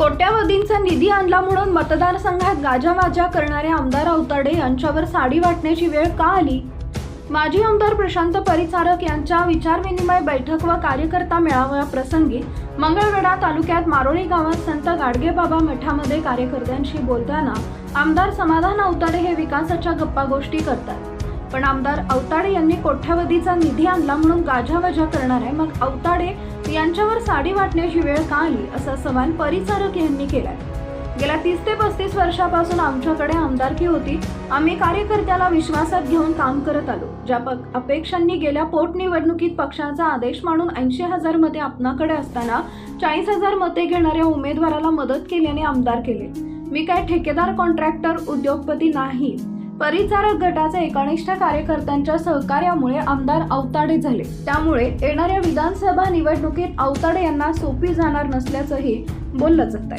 कोट्यावधींचा निधी आणला म्हणून मतदारसंघात गाजावाजा करणारे आमदार अवताडे यांच्यावर साडी वाटण्याची वेळ का आली? माजी आमदार प्रशांत परिचारक यांच्या विचारविनिमय बैठक व कार्यकर्ता मेळाव्या प्रसंगी मंगळवेढा तालुक्यात मारोळी गावात संत गाडगेबाबा मठामध्ये कार्यकर्त्यांशी बोलताना आमदार समाधान अवताडे हे विकासाच्या गप्पा गोष्टी करतात. पण आमदार अवताडे यांनी कोट्यावधीचा निधी आणला म्हणून गाजावाजा करणार आहे. मग अवताडे यांच्यावर साडी वाटण्याची वेळ का आली? असा सवाल परिचारक यांनी केलाय. गेल्या तीस ते पस्तीस वर्षापासून आमच्याकडे आमदारकी होती. आम्ही कार्यकर्त्याला विश्वासात घेऊन काम करत आलो. ज्या अपेक्षांनी गेल्या पोटनिवडणुकीत पक्षाचा आदेश मानून ऐंशी हजार मते आपणाकडे असताना चाळीस हजार मते घेणाऱ्या उमेदवाराला मदत केल्याने आमदार केले. मी काय ठेकेदार कॉन्ट्रॅक्टर उद्योगपती नाही. परिचारक गटाचे एकनिष्ठ कार्यकर्त्यांच्या सहकार्यामुळे आमदार अवताडे झाले. त्यामुळे येणाऱ्या विधानसभा निवडणुकीत अवताडे यांना सोपी जाणार नसल्याचंही बोललं जात आहे